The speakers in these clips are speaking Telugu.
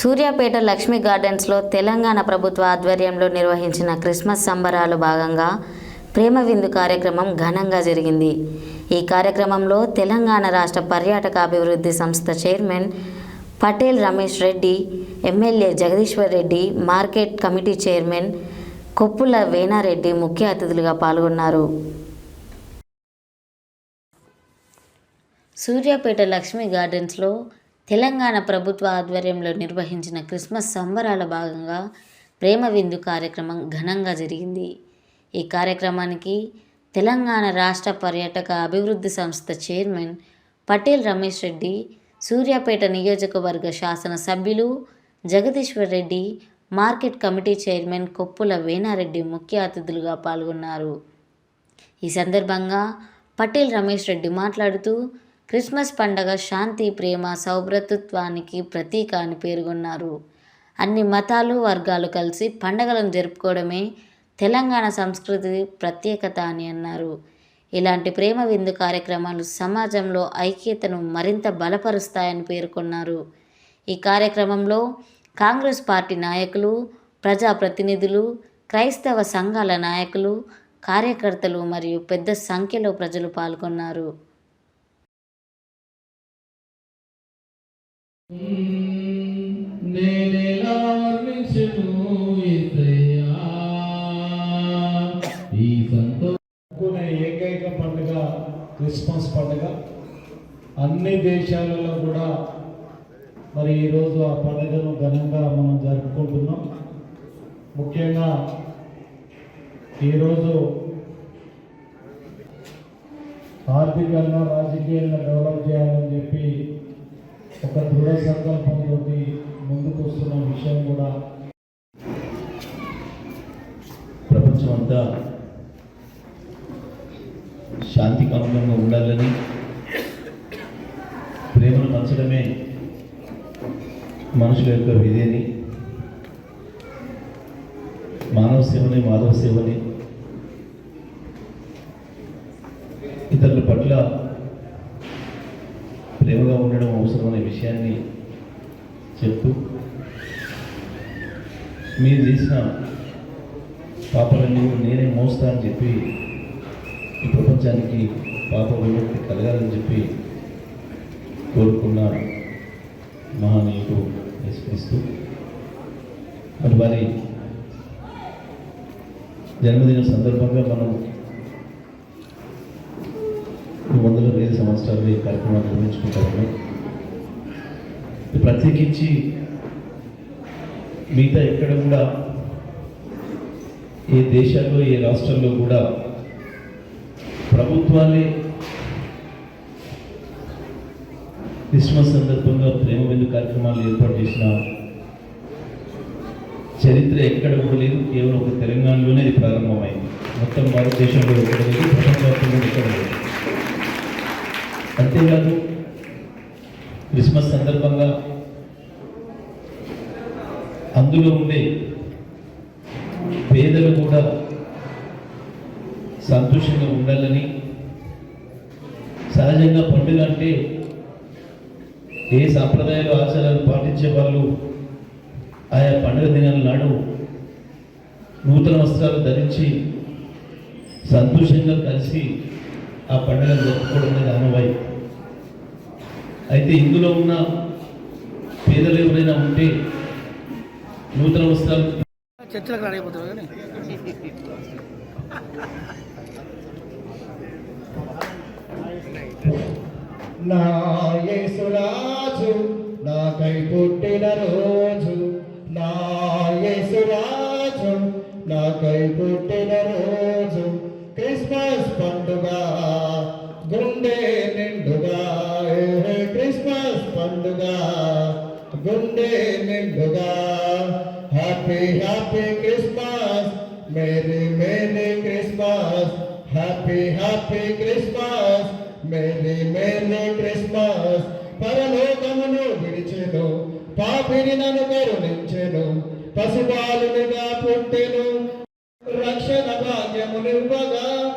సూర్యాపేట లక్ష్మీ గార్డెన్స్లో తెలంగాణ ప్రభుత్వ ఆధ్వర్యంలో నిర్వహించిన క్రిస్మస్ సంబరాలు భాగంగా ప్రేమ విందు కార్యక్రమం ఘనంగా జరిగింది. ఈ కార్యక్రమంలో తెలంగాణ రాష్ట్ర పర్యాటక అభివృద్ధి సంస్థ chairman Patel Ramesh Reddy MLA Jagadishwar Reddy market committee chairman Koppula Venareddy ముఖ్య అతిథులుగా పాల్గొన్నారు. సూర్యాపేట లక్ష్మీ గార్డెన్స్లో తెలంగాణ ప్రభుత్వ ఆధ్వర్యంలో నిర్వహించిన క్రిస్మస్ సంబరాల భాగంగా ప్రేమ విందు కార్యక్రమం ఘనంగా జరిగింది. ఈ కార్యక్రమానికి తెలంగాణ రాష్ట్ర పర్యాటక అభివృద్ధి సంస్థ చైర్మన్ పటేల్ రమేష్ రెడ్డి సూర్యాపేట నియోజకవర్గ శాసన సభ్యులు Jagadishwar Reddy market committee chairman Koppula Venareddy ముఖ్య అతిథులుగా పాల్గొన్నారు. ఈ సందర్భంగా పటేల్ రమేష్ రెడ్డి మాట్లాడుతూ క్రిస్మస్ పండగ శాంతి ప్రేమ సౌభ్రతత్వానికి ప్రతీక అని పేర్కొన్నారు. అన్ని మతాలు వర్గాలు కలిసి పండగలను జరుపుకోవడమే తెలంగాణ సంస్కృతి ప్రత్యేకత అని అన్నారు. ఇలాంటి ప్రేమ విందు కార్యక్రమాలు సమాజంలో ఐక్యతను మరింత బలపరుస్తాయని పేర్కొన్నారు. ఈ కార్యక్రమంలో కాంగ్రెస్ పార్టీ నాయకులు ప్రజాప్రతినిధులు క్రైస్తవ సంఘాల నాయకులు కార్యకర్తలు మరియు పెద్ద సంఖ్యలో ప్రజలు పాల్గొన్నారు. నేనెలా వర్ణించును ఈ సంతోషకునే ఏకైక పండుగ క్రిస్మస్ పండుగ. అన్ని దేశాలలో కూడా మరి ఈరోజు ఆ పండుగను ఘనంగా మనం జరుపుకుంటున్నాం. ముఖ్యంగా ఈరోజు ఆర్థికంగా రాజకీయంగా డెవలప్ చేయాలని చెప్పి ఒక దృఢ సంకల్పంతో ముందుకు వస్తున్న విషయం కూడా ప్రపంచం అంతా శాంతికామకంగా ఉండాలని ప్రేమను పంచడమే మనుషుల యొక్క విధిని మానవ సేవని మాధవ సేవని ఇతరుల పట్ల ప్రేమగా ఉండడం అవసరమనే విషయాన్ని చెప్తూ మీరు చేసిన పాపలన్నీ నేనే మోస్తా అని చెప్పి ఈ ప్రపంచానికి పాప విముక్తి కలగాలని చెప్పి కోరుకున్న మహానీయుడు యేసుక్రీస్తు. మరి వారి జన్మదిన సందర్భంగా మనం సంవత్సరాలు ఈ కార్యక్రమాలు నిర్వహించుకుంటా ప్రత్యేకించి మిగతా ఎక్కడ కూడా ఏ దేశాల్లో ఏ రాష్ట్రంలో కూడా ప్రభుత్వాలే క్రిస్మస్ సందర్భంగా ప్రేమ విందు కార్యక్రమాలు ఏర్పాటు చేసిన చరిత్ర ఎక్కడ కూడా లేదు. కేవలం ఒక తెలంగాణలోనే ఇది ప్రారంభమైంది. మొత్తం భారతదేశంలో ఎక్కడ లేదు. ప్రపంచవ్యాప్తంగా ఎక్కడ లేదు. అంతేకాదు క్రిస్మస్ సందర్భంగా అందులో ఉండే పేదలు కూడా సంతోషంగా ఉండాలని సహజంగా పండుగ అంటే ఏ సాంప్రదాయాలు ఆచారాలు పాటించే వాళ్ళు ఆయా పండుగ దినాల నాడు నూతన వస్త్రాలు ధరించి సంతోషంగా కలిసి ఆ పండుగ జరుపుకోవడం అనేది ఆనవాయి అయితే ఇందులో ఉన్న పేదలు ఎవరైనా ఉంటే నూతన వస్త్రాలు చర్చలకు కానీ. నా యేసురాజు నాకై పుట్టిన రోజు. నా యేసురాజు నాకై పుట్టిన రోజు. క్రిస్మస్ పండుగ. గుండె నిండుగా. క్రిస్మస్ పండుగ. గుండె నిండుగా. Happy happy Christmas. Merry merry Christmas. Happy happy Christmas. Merry merry Christmas. పరలోకమును విడిచెను. పాపిని నన్ను కరుణించెను. పశుపాలునిగా పుట్టెను. రక్షణ భాగ్యమునివ్వగా.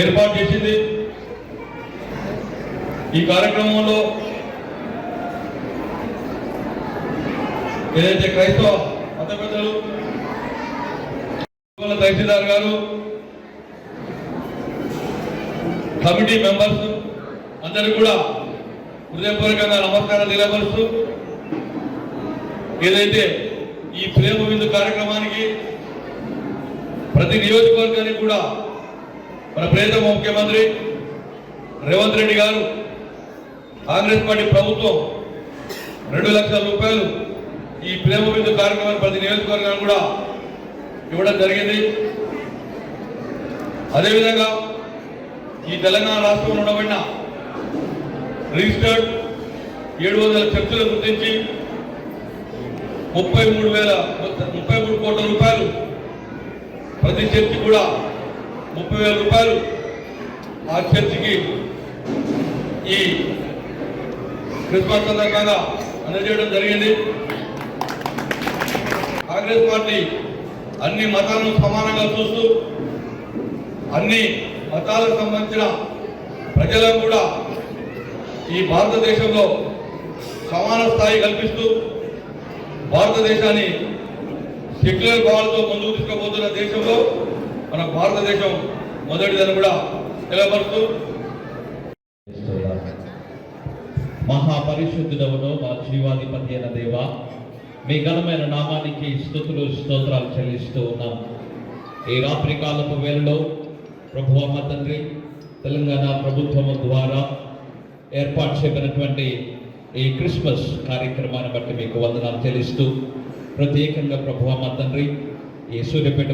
ఏర్పాటు చేసింది. ఈ కార్యక్రమంలో ఏదైతే క్రైస్తవ మత పెద్దలు తహసీల్దార్ గారు కమిటీ మెంబర్స్ అందరు కూడా హృదయపూర్వకంగా నమస్కారం తెలియపరుస్తూ ఏదైతే ఈ ప్రేమ విందు కార్యక్రమానికి ప్రతి నియోజకవర్గానికి కూడా మన ప్రేత ముఖ్యమంత్రి రేవంత్ రెడ్డి గారు కాంగ్రెస్ పార్టీ ప్రభుత్వం రెండు లక్షల రూపాయలు ఈ ప్రేమ బిందు కార్యక్రమాన్ని ప్రతి నియోజకవర్గాన్ని కూడా ఇవ్వడం జరిగింది. అదేవిధంగా ఈ తెలంగాణ రాష్ట్రంలో ఉండబడిన రిజిస్టర్డ్ ఏడు వందల చర్చలు గుర్తించి ముప్పై మూడు వేల ముప్పై మూడు కోట్ల రూపాయలు ప్రతి చర్చి కూడా ముప్పై వేల రూపాయలు ఆ చర్చికి ఈ క్రిస్మస్ సందర్భంగా అందజేయడం జరిగింది. కాంగ్రెస్ పార్టీ అన్ని మతాలను సమానంగా చూస్తూ అన్ని మతాలకు సంబంధించిన ప్రజలకు కూడా ఈ భారతదేశంలో సమాన స్థాయి కల్పిస్తూ భారతదేశాన్ని సెక్యులర్ భావాలతో ముందుకు తీసుకుపోతున్న దేశంలో మన భారతదేశం మొదటిదని కూడా తెలియపరుస్తూ మహాపరిశుద్ధుడవును మా జీవాధిపతి అయిన దేవ మీ ఘనమైన నామానికి స్థుతులు స్తోత్రాలు చెల్లిస్తూ ఉన్నాం. ఈ రాత్రి కాలపు వేళలో ప్రభు అమ్మ తండ్రి తెలంగాణ ప్రభుత్వం ద్వారా ఏర్పాటు చేయబడినటువంటి ఈ క్రిస్మస్ కార్యక్రమాన్ని బట్టి మీకు వందనాలు చెల్లిస్తూ ప్రత్యేకంగా ప్రభు అమ్మ తండ్రి ఈ సూర్యపేట